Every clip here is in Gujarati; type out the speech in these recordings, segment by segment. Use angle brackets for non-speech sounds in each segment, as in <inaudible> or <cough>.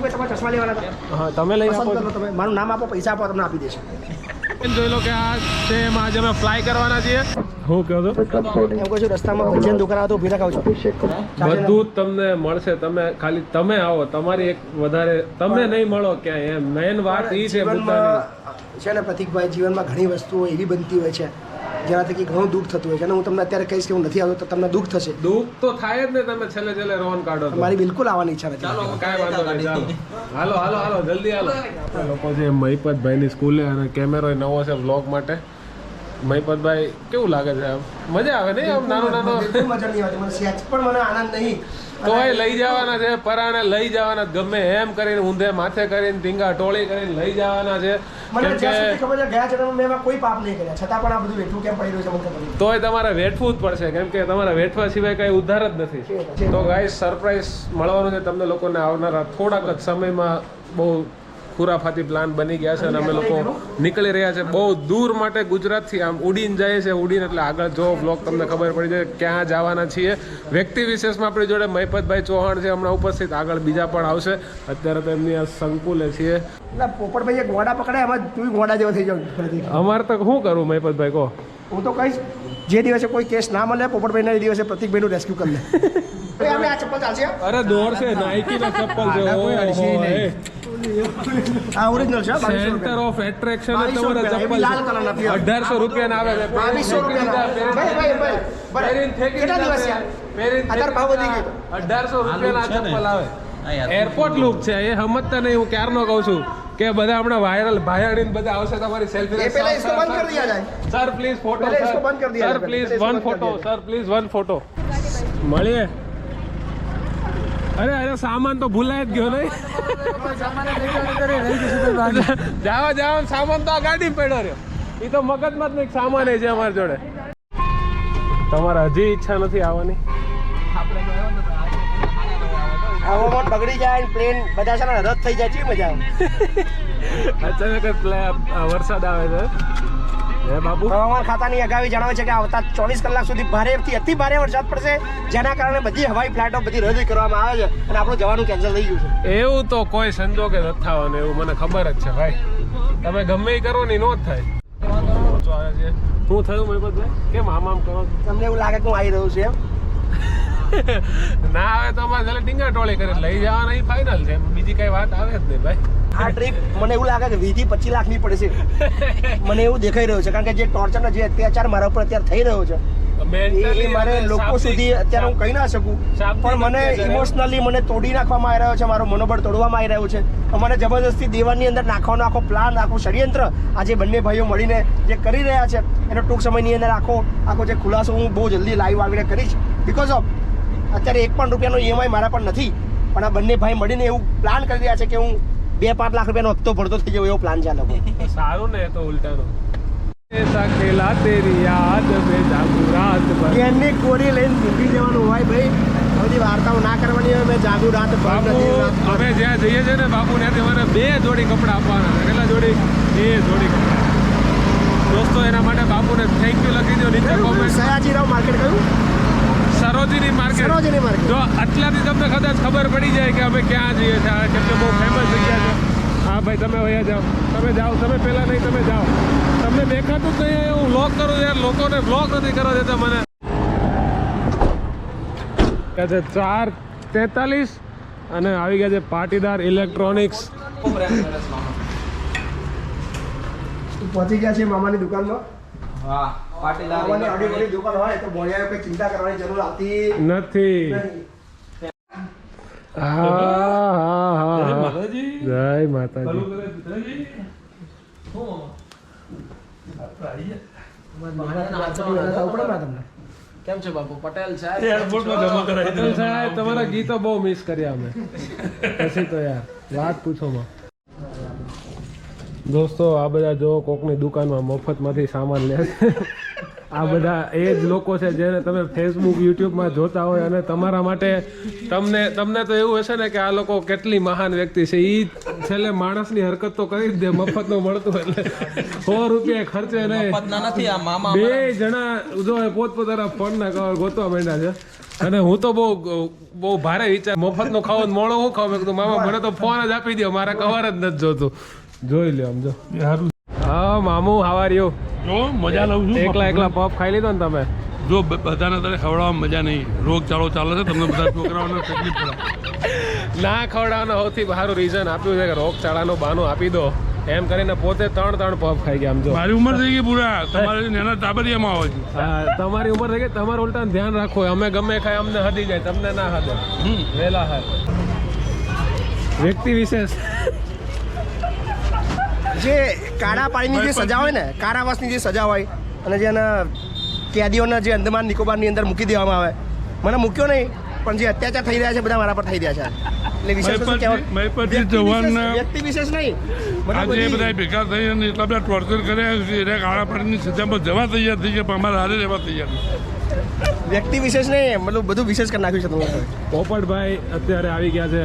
પ્રદીપભાઈ તમારે ચશ્મા લેવાના હતા. હા તમે લઈ આપો તમે. મારું નામ આપો પૈસા આપો તમને આપી દેશે. જોઈ લો કે આ છે એમાં આજે અમે ફ્લાય કરવાના છીએ. હું કહો છો? એમ કહું છું રસ્તામાં ભજીયાની દુકાન આવતો ઊભી રખાવ છો. બધું જ તમને મળશે. તમે ખાલી તમે આવો. તમારી એક વધારે તમે નહીં મળો ક્યાંય. એમ મેન વાત એ છે છે ને પ્રતિકભાઈ જીવનમાં ઘણી વસ્તુઓ એવી બનતી હોય છે. જેનાથી ઘણું દુઃખ થતું હોય છે. અને હું તમને અત્યારે કહીશ કે હું નથી આવતો તો તમને દુઃખ થશે. દુઃખ તો થાય જ ને તમે છેલ્લે છેલ્લે રોન કાઢો મારી બિલકુલ આવવાની ઈચ્છા નથી. કાંઈ વાંધો નહીં ચાલો. <laughs> હાલો હાલો હાલો જલ્દી હાલો. લોકો જે મહિપતભાઈની સ્કૂલે અને કેમેરો નવો છે વ્લોગ માટે. મહિપતભાઈ કેવું લાગે છે આમ? મજા આવે નહીં આમ નાનો નાનો? મજા નહીં આવતી. મને સેચ પણ મને આનંદ નહીં. તોય લઈ જવાના છે પરાણે લઈ જવાના. ગમે. એમ કરીને ઊંધે માથે કરીને ટીંગા ટોળી કરીને લઈ જવાના છે. મને જ્યાં સુધી ખબર છે ગયા જન્મમાં મેં એમાં કોઈ પાપ નહીં કર્યા છતાં પણ આ બધું વેઠવું કેમ પડી રહ્યું છે મને ખબર. તોય તમારે વેઠવું જ પડશે કેમ કે તમારે વેઠવા સિવાય કઈ ઉદ્ધાર જ નથી તો ગાઈસ સરપ્રાઈઝ મળવાનું છે તમને લોકોને આવનારા થોડાક જ સમયમાં બહુ ખુરાફાતી પ્લાન બની ગયા છે અને અમે લોકો નીકળી રહ્યા છે. બહુ દૂર માટે ગુજરાતથી આમ ઉડીને જાય છે ઉડીને એટલે આગળ જો બ્લોગ તમને ખબર પડી જાય ક્યાં જવાના છીએ. વ્યક્તિ વિશેષમાં આપણી જોડે મહિપતભાઈ ચૌહાણ છે હમણાં ઉપસ્થિત. આગળ બીજા પણ આવશે. અત્યારે તો એમની આ સંકુલે છીએ. એટલે પોપટભાઈ એક ગોડા પકડે એમાં તું ગોડા જેવો થઈ જાઉં. અમારે તો શું કરવું મહિપતભાઈ કહો? હું તો કહીશ જે દિવસે કોઈ કેસ ના મળે પોપટભાઈના એ દિવસે પ્રતિકભાઈનું રેસ્ક્યુ કરી લે. અરે દોર છે નાઇકી ના ચપ્પલ છે સેન્ટર ઓફ એટ્રેક્શન તમારા ચપ્પલ લાલ રૂપિયાના આવે છે. 2200 રૂપિયાના. ભાઈ આવે. એરપોર્ટ લુક છે. એ સમજતા નહીં હું ક્યારનો કહું છું કે બધા હમણાં વાયરલ ભાયાડીને બધા આવશે તમારી સેલ્ફી એ પહેલા sir please photo sir please one photo sir please one photo મળીએ. અરે અરે સામાન તો ભૂલાય જ ગયો નહીં. જાવા જાવા સામાન તો આ ગાડી પડ્યો રહ્યો. એ તો મગજમાં જ નહીં સામાન છે અમારી જોડે. તમારે હજી ઈચ્છા નથી આવવાની? હવામાન બગડી જાય પ્લેન બધા છે ને રદ થઈ જાય છે મજા આવે? <laughs> અચાનક વરસાદ આવે છે. હે બાપુ હવામાન ખાતાની અગાઉ જણાવે છે કે આવતા ચોવીસ કલાક સુધી ભારેથી અતિ ભારે વરસાદ પડશે જેના કારણે બધી હવાઈ ફ્લાઇટો બધી રદ કરવામાં આવે છે અને આપણું જવાનું કેન્સલ થઈ ગયું છે. એવું તો કોઈ સંજોગે નથી થવાનું એવું મને ખબર જ છે ભાઈ. તમે ગમે એ કરો ને નો જ થાય. શું થયું મહિપતભાઈ કેમ આમ આમ કરો તમને એવું લાગે કે હું આવી રહ્યું છું એમ? <laughs> ના આવે તો અમારે ટીંગા ટોળી કરી લઈ જવાના ફાઇનલ છે. બીજી કઈ વાત આવે જ નહીં ભાઈ. આ ટ્રીપ મને એવું લાગે કે વીસથી પચીસ લાખની પડશે. મને એવું દેખાઈ રહ્યું છે. કારણ કે જે ટોર્ચરનો જે અત્યાચાર મારા ઉપર અત્યારે થઈ રહ્યો છે એ મારે લોકો સુધી અત્યારે હું કહી ના શકું. પણ મને ઇમોશનલી મને તોડી નાખવામાં આવી રહ્યો છે મારો મનોબળ તોડવામાં આવી રહ્યું છે. અમારે જબરદસ્તી દેવાની અંદર નાખવાનો આખો પ્લાન આખો ષડયંત્ર આ જે બંને ભાઈઓ મળીને જે કરી રહ્યા છે એનો ટૂંક સમયની અંદર આખો આખો જે ખુલાસો હું બહુ જલ્દી લાઈવ આવીને કરીશ. બિકોઝ ઓફ અત્યારે એક પણ રૂપિયાનો ઈએમઆઈ મારા પર નથી. પણ આ બંને ભાઈ મળીને એવું પ્લાન કરી રહ્યા છે કે હું બે પાંચ લાખ રૂપિયાનો હપ્તો ભરતો થઈ જવો એવો પ્લાન છે લોકો. <laughs> સારું ને તો ઉલટાનો. ખેલા તેરી યાદ લઈને ભૂલી જવાનું હોય ભાઈ. બધી વાર્તાઓ ના કરવાની હોય મેં જાગુ રાત અમે જ્યાં જઈએ છીએ ને બાપુ ને બે જોડી કપડાં આપવાના કેટલા જોડી? બે જોડી કપડાં. દોસ્તો એના માટે બાપુને થેન્ક યુ લખી દો નીચે કોમેન્ટ સયાજીરાવ માર્કેટ કયું? સરોજીની માર્કેટ. સરોજીની માર્કેટ. જો આટલાથી તમને કદાચ ખબર પડી જાય કે અમે ક્યાં જઈએ છીએ આ કેમ કે બહુ ફેમસ જગ્યા છે. હા ભાઈ તમે અહીંયા જાઓ. તમે જાઓ તમે પહેલા નહીં તમે જાઓ. તમને દેખાતું જ નહીં હું વ્લોગ કરું યાર. લોકોને વ્લોગ નથી કરવા દેતા મને. કે છે ચાર તેતાલીસ અને આવી ગયા છે પાટીદાર ઇલેક્ટ્રોનિક્સ પહોંચી ગયા છે મામાની દુકાનમાં. હા. નથી. જય માતાજી. કેમ છે બાપુ? પટેલ પટેલ સાહેબ તમારા ગીતો બહુ મિસ કર્યા અમે. પછી તો યાર વાત પૂછો માં. દોસ્તો આ બધા જો કોકની દુકાનમાં મફતમાંથી સામાન લે છે. આ બધા એ જ લોકો છે જેને તમે ફેસબુક યુટ્યુબમાં જોતા હોય અને તમારા માટે તમને તમને તો એવું હશે ને કે આ લોકો કેટલી મહાન વ્યક્તિ છે. એ છેલ્લે માણસની હરકત તો કરી જ દે મફતનું મળતું એટલે. સો રૂપિયા ખર્ચે નહીં બે જણા જો પોતપોતાના ફોનના કવર ગોતવા માંડ્યા છે. અને હું તો બહુ બહુ ભારે વિચાર મફતનો ખાવો ને મોળો હું ખાવ મેં મામા મને તો ફોન જ આપી દો મારે કવર જ નથી જોતું. જોઈ લે આમ જો. હા મામુ હાવાર યુ જો મજા લઉં છું એકલા એકલા પફ ખાઈ લીધો ને તમે? જો બધાને તારે ખવડાવવામાં મજા નહીં. રોગચાળો ચાલે છે તમને બધા છોકરાઓને તકલીફ પડે. ના ખવડાવવાનો સૌથી સારું રીઝન આપ્યું છે કે રોગચાળાનું બાનો આપી દો. એમ કરીને પોતે ત્રણ ત્રણ પફ ખાઈ ગયા આમ જો. મારી ઉંમર થઈ ગઈ પૂરા. તમારી નાના ટાબરિયામાં આવે છે. હા, તમારી ઉંમર થઈ ગઈ તમારે ઉલટા ધ્યાન રાખો. અમે ગમે ખાય અમને હદી જાય તમને ના હદે વેલા હાર. વ્યક્તિ વિશેષ. જે કાળા પાણીની જે સજા હોય ને કારાવાસની જે સજા હોય અને જે એના કેદીઓના જે અંદમાન નિકોબારની અંદર મૂકી દેવામાં આવે. મને મૂક્યો નહીં પણ જે અત્યાચાર થઈ રહ્યા છે બધા મારા પર થઈ રહ્યા છે. એટલે વિશેષ મહિપતજી વ્યક્તિ વિશેષ- વ્યક્તિ વિશેષ નહીં. આજે બધા ભેગા થઈ અને એટલા બધા ટોર્ચર કર્યા છે એટલે કાળા પાણીની સજામાં જવા તૈયાર થઈ ગયા પણ અમારે હારે રહેવા તૈયાર વ્યક્તિ વિશેષ નહીં મતલબ બધું વિશેષ કરી નાખ્યું છે તમારે. પોપટભાઈ અત્યારે આવી ગયા છે.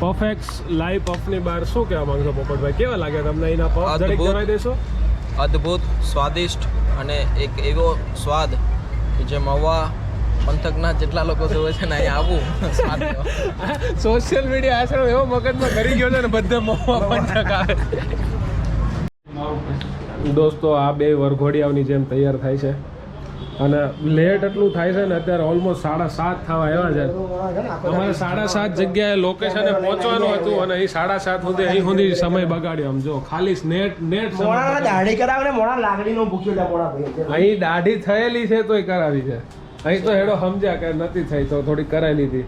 પરફેક્ટ લાઈવ પફની બહાર શું કહેવા માંગશો પોપટભાઈ? કેવા લાગે તમને એના પફ જરીક જણાવી દેશો. અદ્ભુત સ્વાદિષ્ટ અને એક એવો સ્વાદ કે જે મવા પંથકના જેટલા લોકો જોવે છે ને અહીંયા આવું સ્વાદ <laughs> સોશિયલ મીડિયા આશ્રમ એવો મગજમાં કરી ગયો છે ને બધે મવા પંથક આવે. દોસ્તો આ બે વરઘોડિયાઓની જેમ તૈયાર થાય છે. અને લેટ એટલું થાય છે ને અત્યારે ઓલમોસ્ટ સાડા સાત થવા એવા છે. અમારે સાડા સાત જગ્યાએ લોકેશને પહોંચવાનું હતું અને અહીં સાડા સાત સુધી અહીં સુધી સમય બગાડ્યો. આમ જો ખાલી નેટ નેટ. દાઢી કરાવે મોડા લાગણીનો ભૂખ્યો મોડા અહીં દાઢી થયેલી છે તોય કરાવી છે. અહીં તો હેડો સમજ્યા કે નથી થઈ તો થોડી કરાવી લીધી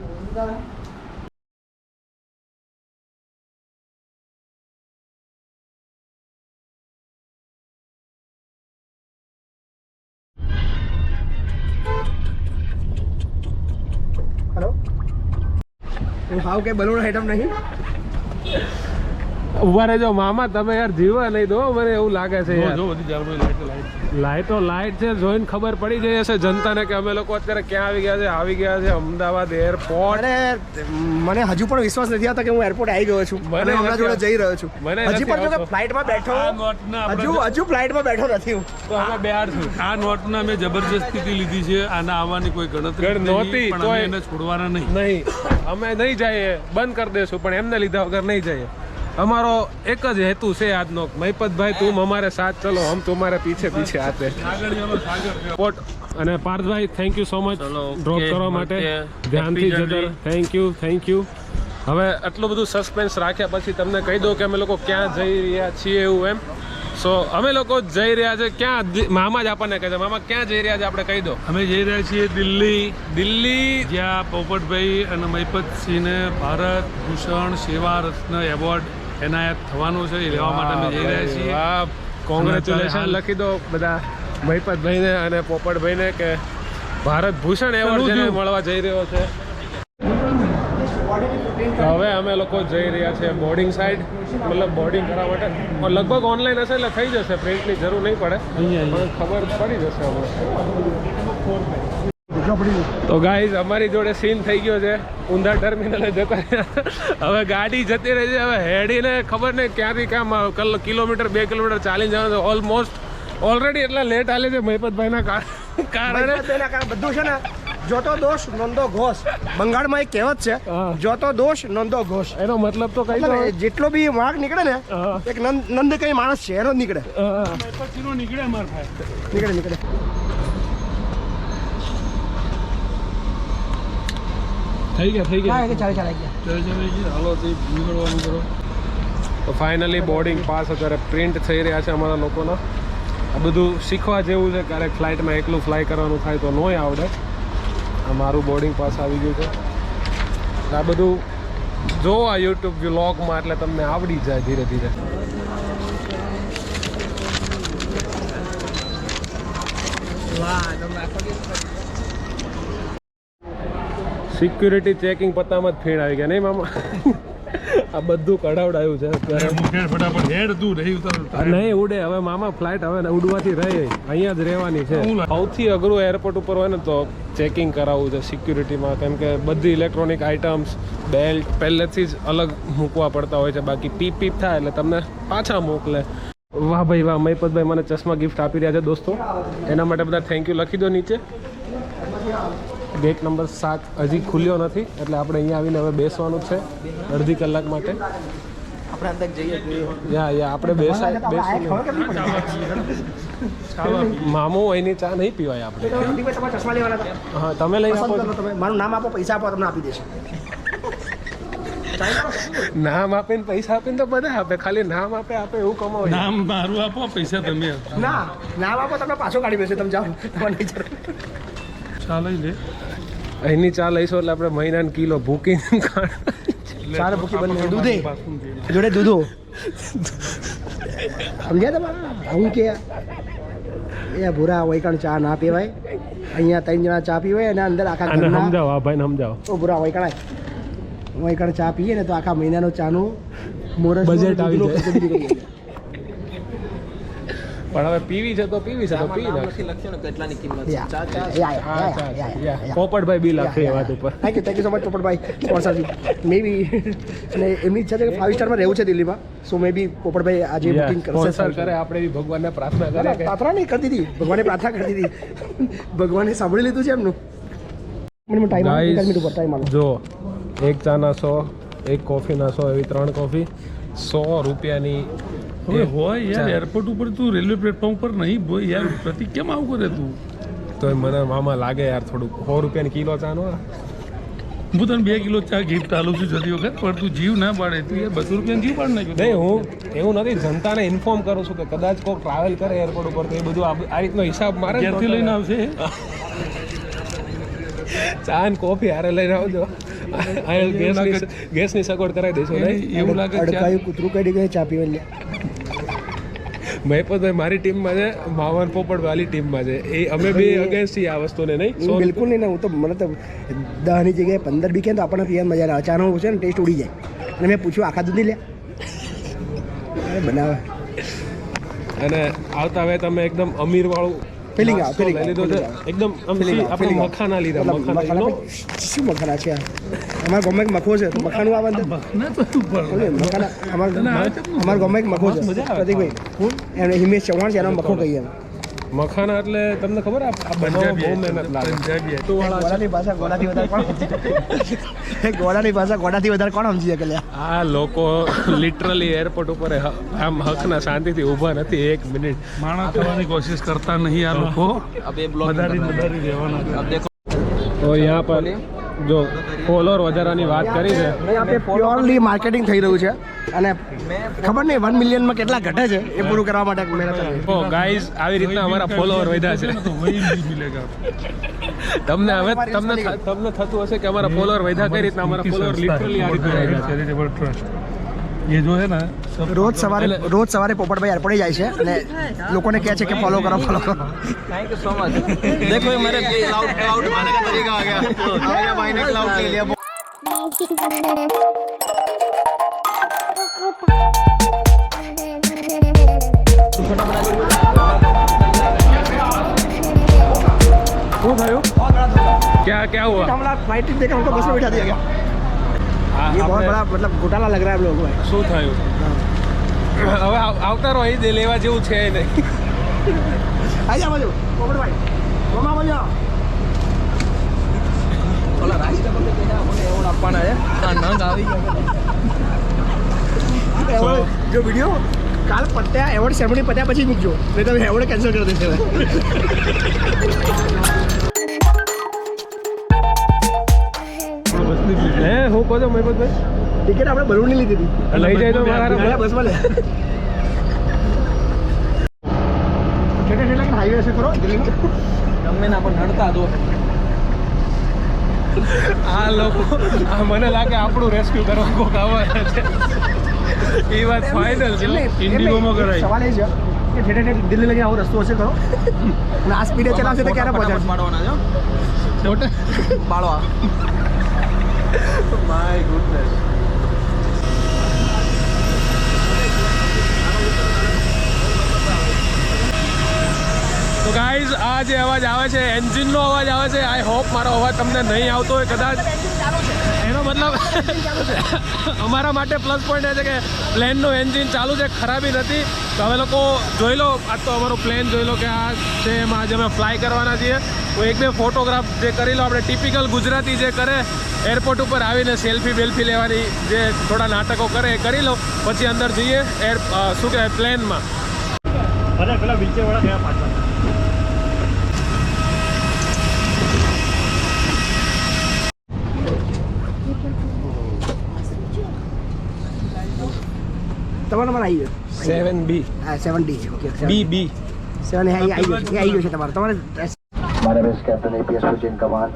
હું હાવ કે બલૂન આઈટમ નહીં. ઊભા રહેજો મામા તમે યાર જીવવા નહીં દો મને એવું લાગે છે જો યાર. જો બધી જાળમાં લાઈટ લાઈટ લાઈટો લાઈટ છે જોઈને ખબર પડી જઈ હશે જનતાને કે અમે લોકો અત્યારે ક્યાં આવી ગયા છે આવી ગયા છે અમદાવાદ એરપોર્ટ. મને હજુ પણ વિશ્વાસ નથી આવતો કે હું એરપોર્ટ આવી ગયો છું. મને હમણાં જોડે જઈ રહ્યો છું. મને હજી પણ જો કે ફ્લાઇટમાં બેઠો આ હજુ હજુ ફ્લાઇટમાં બેઠો નથી હું. તો અમે બેહાડ છું. આ નોટના મેં જબરજસ્તીથી લીધી છે. આના આવવાની કોઈ ગણતરી નહોતી, પણ અમે તોય- એને છોડવાના નહીં. નહીં. અમે નહીં જઈએ બંધ કરી દેશું પણ એમને લીધા વગર નહીં જઈએ. અમારો એક જ હેતુ છે આજનો. મહિપતભાઈ તું અમારે સાથ ચલો. હમ તમારે પીછે પીછે હાથે. પોટ અને પાર્થભાઈ thank you so much drop કરવા માટે. ધ્યાનથી Happy thank you thank you હવે આટલું બધું સસ્પેન્સ રાખ્યા પછી તમને કહી દઉં કે અમે લોકો ક્યાં જઈ રહ્યા છીએ એવું એમ. સો અમે લોકો જઈ રહ્યા છે ક્યાં? મામા જ આપણને કહે છે. મામા ક્યાં જઈ રહ્યા છે આપણે કહી દો અમે જઈ રહ્યા છીએ દિલ્હી. દિલ્હી? જ્યાં પોપટભાઈ અને મહિપતસિંહને ભારત ભૂષણ સેવા રત્ન એવોર્ડ એનાયત થવાનું છે એ લેવા માટે અમે જઈ રહ્યા છીએ. કોંગ્રેચ્યુલેશન લખી દો બધા મહિપતભાઈને અને પોપટભાઈને કે ભારત ભૂષણ એવોર્ડ જેને મળવા જઈ રહ્યો છે. હવે અમે લોકો જઈ રહ્યા છે બોર્ડિંગ સાઈડ મતલબ બોર્ડિંગ કરવા માટે. લગભગ ઓનલાઈન હશે એટલે થઈ જશે પ્રિન્ટની જરૂર નહીં પડે. પણ ખબર પડી જશે હમણાં તો ગાઈઝ અમારી જોડે સીન થઈ ગયો છે. ઊંધા ટર્મિનલે જતા હવે ગાડી જતી રહી છે. હવે હેડીને ખબર નહીં ક્યાંથી કામ કિલોમીટર બે કિલોમીટર ચાલી જવાનું છે. ઓલમોસ્ટ ઓલરેડી એટલા લેટ હાલે છે મહિપતભાઈના કાર- કારણે. બધું છે ને જોતો દોષ નોંધો ઘોષ. બંગાળમાં એક કહેવત છે જોતો દોષ નોંધો ઘોષ. એનો મતલબ તો કઈ જેટલો બી વાઘ નીકળે ને એક નંદ નંદ કઈ માણસ છે એનો નીકળે. નીકળે નીકળે નીકળે. થઈ ગયા થઈ ગયા. ચાલે ચાલે ગયા. ચાલો, ચાલો, જી, હાલો નીકળવાનું કરો. તો ફાઇનલી બોર્ડિંગ પાસ અત્યારે પ્રિન્ટ થઈ રહ્યા છે અમારા લોકોના. આ બધું શીખવા જેવું છે ક્યારેક ફ્લાઇટમાં એકલું ફ્લાય કરવાનું થાય તો નહીં આવડે. આ મારું બોર્ડિંગ પાસ આવી ગયું છે. આ બધું જો આ યુટ્યુબ વ્લોગમાં એટલે તમને આવડી જાય ધીરે ધીરે. સિક્યુરિટી ચેકિંગ પત્તામાં જ ફેડ આવી ગયા. નહીં મામા? આ બધું કઢાવડાયું છે. નહીં ઉડે. હવે મામા ફ્લાઇટ હવે ઉડવાથી રહી. અહીંયા જ રહેવાની છે. સૌથી અઘરું એરપોર્ટ ઉપર હોય ને તો ચેકિંગ કરાવવું છે સિક્યુરિટીમાં કેમ કે બધી ઇલેક્ટ્રોનિક આઇટમ્સ બેલ્ટ પહેલેથી જ અલગ મૂકવા પડતા હોય છે. બાકી પીપ પીપ થાય એટલે તમને પાછા મોકલે. વાહ ભાઈ વાહ. મહીપતભાઈ મને ચશ્મા ગિફ્ટ આપી રહ્યા છે દોસ્તો. એના માટે બધા થેન્ક યુ લખી દો નીચે. ગેટ નંબર સાત હજી ખુલ્યો નથી એટલે આપણે અહીંયા આવીને હવે બેસવાનું છે અડધી કલાક માટે. આપણે અંદર જઈએ યા યા આપણે બેસા પડી? મામો એની ચા નહીં પીવાય આપણે. ચશ્મા લેવાના હા તમે લઈ શકો તમે. મારું નામ આપો પૈસા આપો તમને આપી દેશે. નામ આપે ને પૈસા આપે ને તો બધા આપે. ખાલી નામ આપે આપે એવું કમાવો નામ મારું આપો પૈસા તમે. ના નામ આપો તમને પાછો કાઢી બેસે તમે જાઓ. તમારે નહીં જરૂર. ચા લઈ લે. અહીંની ચા લઈશું એટલે આપણે મહિનાનો કિલો ભૂકીને ચાલે ભૂકી બંને દૂધે? જોડે દૂધો? સમજ્યા તમે? હું કે? એ ભૂરા વૈકણ ચા ના પીવાય. અહીંયા ત્રણ જણા ચા પીવાય અને અંદર આખા સમજાવો આ ભાઈને સમજાવો. ઓ ભૂરા વૈકણ વૈકણ ચા પીએ ને તો આખા મહિનાનો ચાનું મોરસ બજેટ આવી જાય. પણ હવે પીવી છે તો પીવી છે તો પી નાખ લખ્યું ને કેટલાની કિંમત છે. ચા ચા. હા ચા છે. યા. પોપટભાઈ બિલ આપે એ વાત ઉપર. Thank you thank you so much Popatbhai. Sponsorship maybe અને એમની ઈચ્છા છે કે ફાઈવ સ્ટારમાં રહેવું છે દિલ્હીમાં. સો મે બી પોપટભાઈ આજે બુકિંગ કરશે. સ્પોન્સર કરે આપણે બી ભગવાનને પ્રાર્થના કરે પ્રાર્થના નહીં કરતી હતી. ભગવાને પ્રાર્થના કરી દીધી ભગવાને સાંભળી લીધું છે એમનું. મને ટાઈમ મિનિટ ઉપર ટાઈમ જો એક ચાના સો એક કોફીના સો એવી ત્રણ કોફી સો રૂપિયાની હવે હોય યાર એરપોર્ટ ઉપર તું રેલવે પ્લેટફોર્મ પર નહીં બોય યાર પ્રતિક કેમ આવું કરે તું? તો મને મામા લાગે યાર થોડુંક. સો રૂપિયાની કિલો ચાનો હું તને બે કિલો ચા ગિફ્ટ આલું છું જતી વખત પણ તું જીવ ના પાડે તું યાર બસો રૂપિયા જીવ પાડ નાખ્યો નહીં હું એવું નથી જનતાને ઇન્ફોર્મ કરું છું કે કદાચ કોઈ ટ્રાવેલ કરે એરપોર્ટ ઉપર તો એ બધું આ રીતનો હિસાબ મારે લઈને આવશે? ચા ને કોફી હારે લઈને આવજો. આ ગેસની ગેસની સગવડ કરાવી દઈશું નહીં એવું લાગે અડકાયું કૂતરું કાઢી ગયું ચા પીવાની મહેપતભાઈ મારી ટીમમાં છે માવન પોપટ વાલી ટીમમાં છે. એ અમે બી અગેન્સ્ટ છીએ આ વસ્તુને નહીં? બિલકુલ નહીં હું તો મને તો દહની જગ્યાએ પંદર બી કે તો આપણને પીવાની મજા આવે. અચાનક છે ને ટેસ્ટ ઉડી જાય. અને મેં પૂછ્યું આખા દૂધી લે? બનાવે. અને આવતા હવે તમે એકદમ અમીર Feeling આવે, લીધો છે એકદમ આપણે મખાના લીધા મખાના શું મખાના છે? અમારા ગામમાં એક મખો છે મખાનું આવે અંદર મખાના અમારા અમારા ગામમાં એક મખો છે. પ્રતિકભાઈ એને હિમેશ ચૌહાણ છે એનો મખો કહીએ. મખાના એટલે તમને ખબર ગોળાની ભાષા ગોળાથી વધારે કોણ ગોળાની ભાષા ગોળાથી સમજી શકે આ લોકો લિટરલી એરપોર્ટ ઉપર આમ હક હકના શાંતિથી ઊભા નથી એક મિનિટ. માણા થવાની કોશિશ કરતા નહીં આ લોકો. વધારી વધારી રહેવાના તો યહાં પર જો ફોલોઅર વધારાની વાત કરી છે. પ્યોરલી માર્કેટિંગ થઈ રહ્યું છે અને ખબર નહીં વન મિલિયનમાં કેટલા ઘટે છે એ પૂરું કરવા માટે મહેનત કરી ગાઈઝ આવી રીતના અમારા ફોલોઅર વધ્યા છે. તમને હવે તમને તમને થતું હશે કે અમારા ફોલોઅર વધ્યા કઈ રીતના? અમારા ફોલોઅર લિટરલી આ રીતના વધ્યા છે. चैरिटेबल ट्रस्ट ये जो है ना सब રોજ સવારે રોજ સવારે પોપટભાઈ એરપોર્ટે જાય છે અને લોકોને કહે છે કે ફોલો કરો ફોલો કરો थैंक यू सो मच देखो ये मेरे क्लाउड क्लाउड मारने का तरीका आ गया मेरे भाई ने क्लाउड ले लिया શું થયું क्या क्या हुआ हम लोग फ्लाइट देख हमको बस में बिठा दिया गया આ ये बहुत આપણે बड़ा मतलब घोटाला लग रहा है हम लोगों को શું થયું હવે આવ- આવતા રહો અહીં લેવા જેવું છે નહીં आई जा बाजू पोपटभाई मामा बाजू ઓલા રાજ મને એવોર્ડ આપવાના છે આ નંગ આવી ગયા <laughs> એવોર્ડ જો વિડીયો કાલ પત્યા એવોર્ડ સેરેમની પત્યા પછી મૂકજો નહીં તો એવોર્ડ કેન્સલ કરી દેશે હે છો મહેબતભાઈ? ટિકિટ આપણે બલૂનની લીધી હતી. લઈ જાય તો મારા બસમાં લે હાઈવે હશે ખરો? ના પણ નડતા દો આ લોકો મને લાગે આપણું રેસ્ક્યુ કરવા કોક છે. એ વાત ફાઇનલ છે. ઇન્ડિગોમાં કરાય. સવાલ એ છે કે ઠેઠે ઠેઠે દિલ્હી લગી આવો રસ્તો હશે ખરો? અને આ સ્પીડે ચલાવશે તો ક્યારે પહોંચાડશે? પાડવાના છે બાળવા. My goodness. તો ગાઈઝ આ જે અવાજ આવે છે એન્જિનનો અવાજ આવે છે આઈ હોપ મારો અવાજ તમને નહીં આવતો હોય કદાચ મતલબ <laughs> અમારા માટે પ્લસ પોઈન્ટ એ છે કે પ્લેનનું એન્જિન ચાલુ છે, ખરાબી નથી. તો અમે લોકો જોઈ લો, આજ તો અમારું પ્લેન જોઈ લો કે આ છે એમાં આજે અમે ફ્લાય કરવાના છીએ. તો એક બે ફોટોગ્રાફ જે કરી લો, આપણે ટિપિકલ ગુજરાતી જે કરે એરપોર્ટ ઉપર આવીને સેલ્ફી બેલ્ફી લેવાની જે થોડા નાટકો કરે એ કરી લો. પછી અંદર જઈએ એર શું કહેવાય પ્લેનમાં અને પેલા વ્હીલચેર વાળા ગયા પાછા. તમારો નંબર આવી ગયો સેવન બી હા સેવન ડી ઓકે બી બી સેવન આવી ગયો છે એ આવી ગયો છે તમારો તમારે My name is Captain APS Vijay Command.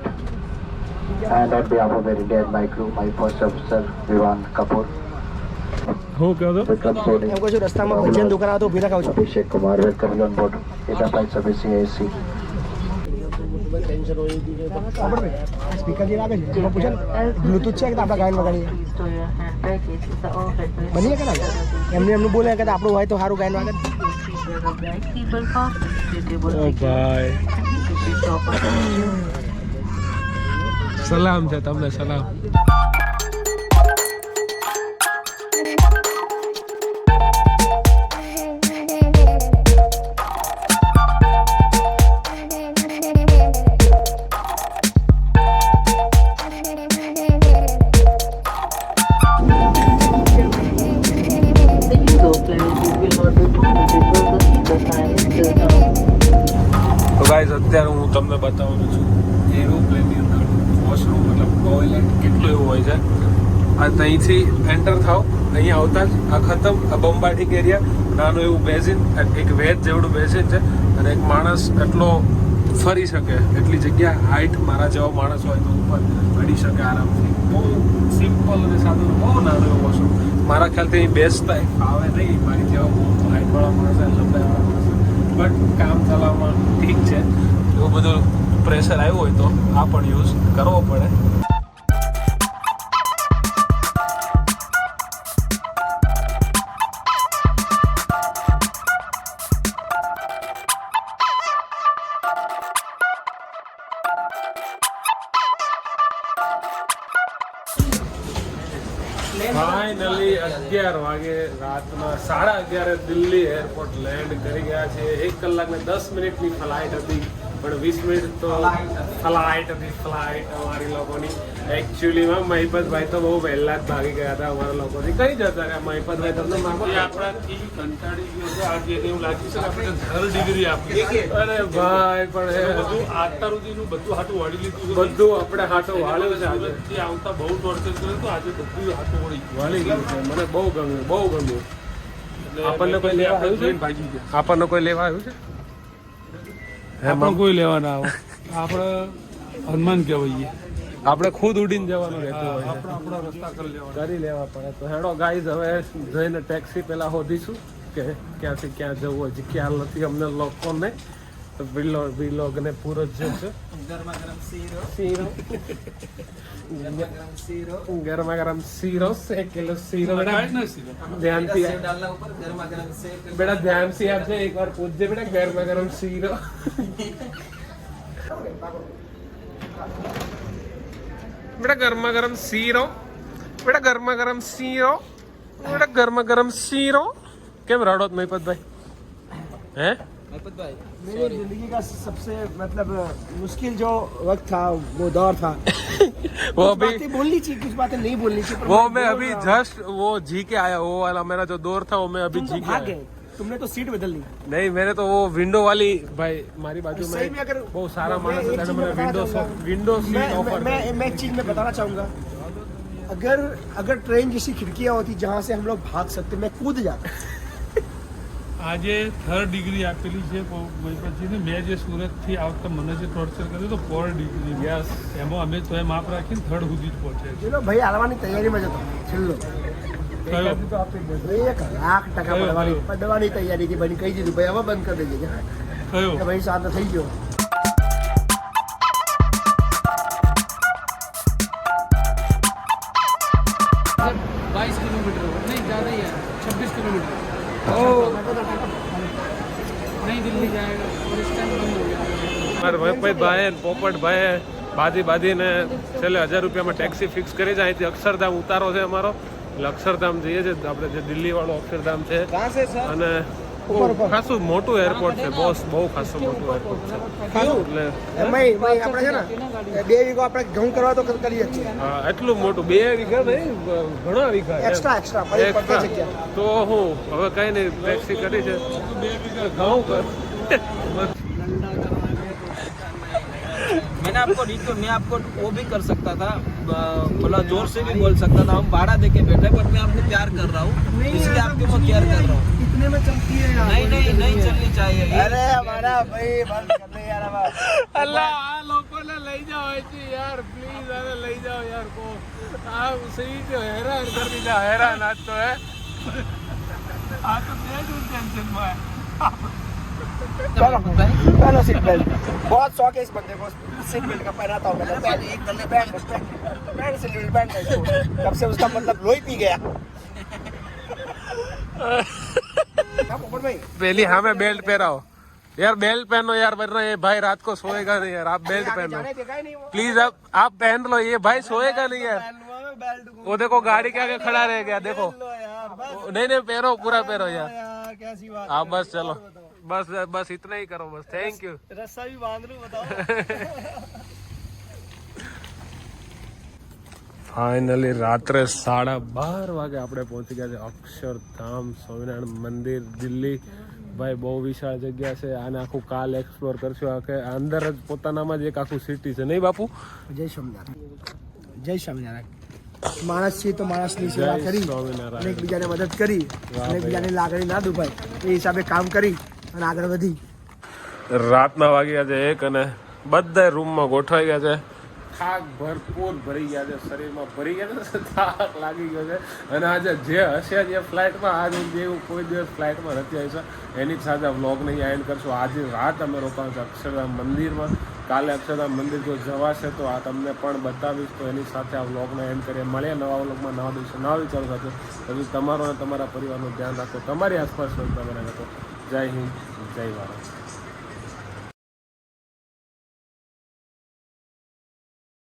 And on behalf of Air India and my crew, my first officer, Vivan Kapoor, હું કહો તો Vikram Soni, એમ કહું છું રસ્તામાં ભજન દુકાન આવે તો ઊભી રખાવ છો Abhishek Kumar, welcome you on board Data Flight Service ASC. Speaker જે લાગે છે એમાં પૂછે બ્લુટૂથ છે કે આપણે ગાયન વગાડીએ બની કે ના એમને એમનું બોલે કે આપણું હોય તો સારું ગાયન વાગે સલામ છે તમને સલામ. અત્યારે હું તમને બતાવું છું એરોપ્લેનની અંદર વોશરૂમ મતલબ ટોયલેટ કેટલું એવું હોય છે. આ ત્યાંથી એન્ટર થાવ અહીંયા આવતા જ આ ખતમ, આ બોમ્બાટિક એરિયા નાનું એવું બેઝિન એક વેજ જેવડું બેઝિન છે અને એક માણસ એટલો ફરી શકે, એટલી જગ્યા હાઈટ મારા જેવો માણસ હોય તો ઉપર ચડી શકે આરામથી. બહુ સિમ્પલ અને સાદું બહુ નાનું એવું વોશરૂમ મારા ખ્યાલથી અહીં બેસતા આવે નહીં, મારી જેવા બહુ હાઈટવાળા માણસ લંબાઈવાળા માણસ. બટ કામ ચલાવવામાં ઠીક છે. એવું બધું પ્રેશર આવ્યું હોય તો આ પણ યુઝ કરવો પડે. અગિયાર વાગે રાતના સાડા અગિયારે દિલ્હી એરપોર્ટ લેન્ડ કરી ગયા છે. એક કલાક ને દસ મિનિટની ફ્લાઇટ હતી પણ વીસ મિનિટ તો ફ્લાઇટ હતી. ફ્લાઇટ અમારી લોકોની. એકચ્યુઅલીમાં મહિપતભાઈ તો બહુ વહેલા જ ભાગી ગયા હતા અમારા લોકોથી. કઈ જતા રહ્યા મહિપતભાઈ તમને આપણાથી કંટાળી ગયો છે આજે એવું લાગ્યું છે કે આપણે ધર ડિગ્રી આપી અરે ભાઈ પણ એ બધું આટલા સુધીનું બધું હાટું વાળી લીધું બધું આપણે હાથો વાળ્યું છે આજે. આવતા બહુ ટોર્ચર કર્યું તો આજે બધું હાથું વાળી ગયું વાળી ગયું છે. મને બહુ ગમ્યું બહુ ગમ્યું. આપણને કોઈ લેવા આવ્યું છે? આપણને કોઈ લેવા આવ્યું છે? આપણે કોઈ લેવા ના આવે. આપણે હનુમાન કહેવાઈએ. આપણે ખુદ ઉડીને જવાનું રહેતું હોય આપણે આપણા રસ્તા કરી લેવા કરી લેવા પડે તો. હેડો ગાઈઝ હવે જઈને ટેક્સી પેલા શોધીશું કે ક્યાંથી ક્યાં જવું હોય ખ્યાલ નથી અમને લોકોને. તો વિલો વિલોગને પૂરો જ છે. શીરો. ગરમા ગરમ શીરો. સે કિલો શીરો. બેટા. ધ્યાનથી બેટા ધ્યાનથી આપજે એક વાર પૂછજે બેટા ગરમા ગરમ શીરો. બેટા ગરમા ગરમ શીરો. બેટા ગરમા ગરમ શીરો. બેટા ગરમા ગરમ શીરો. કેમ રડો જ મહિપતભાઈ? હે? मेरी ज़िंदगी का सबसे मतलब मुश्किल जो वक्त था वो दौर था। <laughs> वो अभी बोलनी चाहिए कुछ बातें नहीं बोलनी चाहिए वो मैं अभी जस्ट वो जी के आया वो वाला मेरा जो दौर था वो मैं अभी तो जी के आया। तुमने तो सीट बदल ली। नहीं मैंने तो वो विंडो वाली भाई मारी बाजू सही में अगर वो सारा मैंने विंडो बताना विंडो सीट ऑफ़र मैं मैं एक चीज़ में बताना चाहूँगा। अगर अगर ट्रेन जैसी खिड़कियाँ होती जहाँ से हम लोग भाग सकते मैं कूद जाता। આજે થર્ડ ડિગ્રી આપેલી છે. પછી મેં જે સુરતથી આવતા મને જે ટોર્ચર કર્યું તો ફોર ડિગ્રી ગેસ એમાં અમે તો માપ રાખીને થર્ડ સુધી જ પહોંચે ભાઈ આવવાની તૈયારીમાં જતો. છેલ્લો. એક લાખ ટકા પડવાની તૈયારી હતી બની કહી દીધું ભાઈ હવે બંધ કરી દેજે. ભાઈ શાંત થઈ ગયો. કિલોમીટર. નહીં છવ્વીસ કિલોમીટર. किलोमीटर नहीं दिल्ली जाएगा और इस टाइम बंद हो गया મારા ભાઈ ભાઈ પોપટભાઈ બાંધી બાંધીને છેલ્લે હજાર રૂપિયામાં ટેક્સી ફિક્સ કરી છે અહીંથી અક્ષરધામ ઉતારો છે અમારો એટલે અક્ષરધામ જઈએ છે આપણે જે દિલ્હી વાળો અક્ષરધામ છે અને બહુ ખાસું મોટું એરપોર્ટ છે બોસ બહુ ખાસું મોટું એરપોર્ટ છે એટલે એમાંય એમાંય આપણે છે ને બે વીઘો આપણે ઘઉં કરવા તો કરીએ જ છીએ હા, એટલું મોટું બે વીઘા નહીં બ- ઘણા વીઘા એમ. એક્સ્ટ્રા એક્સ્ટ્રા પછી Extra. પડતી જગ્યા તો હું હવે કઈ નહીં ટેક્સી કરી છે બે વીઘા ઘઉં કર मैंने आपको रिक्वेस्ट मैं आपको वो भी कर सकता था ब- मतलब जोर से भी बोल सकता था हम भाड़ा देके बैठे बट मैं आपको प्यार कर रहा हूँ इसलिए आपके ऊपर केयर कर रहा हूँ इतने में चलती है नहीं नहीं नहीं चलनी चाहिए अरे हमारा भाई बंद कर दे यार अल्लाह लोगों ने ले जाओ जी यार प्लीज अरे ले जाओ यार को आप सही जो हैरान कर दीजिए हैरान आज तो है आप तो टेंशन में पहले सीट बेल्ट बहुत शौक है इस बंदे को। सीट बेल्ट का पहनाता हूँ पैंट सीट बेल्ट पहन तब से उसका मतलब लोही पी गया। हाँ, पहली हाँ मैं बेल्ट पहन रहा हूँ। यार बेल्ट पहनो यार वरना ये भाई रात को सोएगा नहीं यार। आप बेल्ट पहनो। प्लीज़ अब आप पहन लो ये भाई सोएगा नहीं यार। वो देखो गाड़ी के आगे खड़ा रह गया देखो। नहीं नहीं पहनो पूरा पहनो यार। आप बस चलो। बस बस इतना ही करो बस थैंक यू रस्सा भी बांध लूं बताओ ફાઇનલી રાત્રે સાડા બાર વાગે આપણે પહોંચી ગયા છે અક્ષરધામ સ્વામિનારાયણ મંદિર દિલ્હી ભાઈ બહુ વિશાળ જગ્યા છે આને આખું કાલ એક્સપ્લોર કરશું આ કે અંદર જ પોતાનામાં જ એક આખું સિટી છે નહીં બાપુ જય સ્વામિનારાયણ જય સ્વામિનારાયણ માણસ છે તો માણસની સેવા જય કરી સ્વામિનારાયણ. અને એકબીજાને મદદ કરી અને એકબીજાની લાગણી ના દુભાય એ હિસાબે કામ કરી અને આગળ વધી. રાતના વાગ્યા છે એક અને બધા રૂમમાં ગોઠવાઈ ગયા છે. થાક ભરપૂર ભરી ગયા છે શરીરમાં ભરી ગયા છે <laughs> થાક લાગી ગયો છે. અને આજે જે હશે જે ફ્લાઇટમાં આજે જેવું કોઈ દિવસ ફ્લાઇટમાં નથી આવી છે એની સાથે વ્લોગને અહીંયા એન્ડ કરશું. આજે રાત અમે રોકાણ છે અક્ષરધામ મંદિરમાં. કાલે અક્ષરધામ મંદિર જો જવાશે તો આ તમને પણ બતાવીશ. તો એની સાથે આ વ્લોગને એન્ડ કરીએ. મળીએ નવા વ્લોગમાં નવા દિવસે નવા વિચારો સાથે. પછી તમારો અને તમારા પરિવારનું ધ્યાન રાખો. તમારી આસપાસ તમે રાખો જય હિન્દ જય ભારત.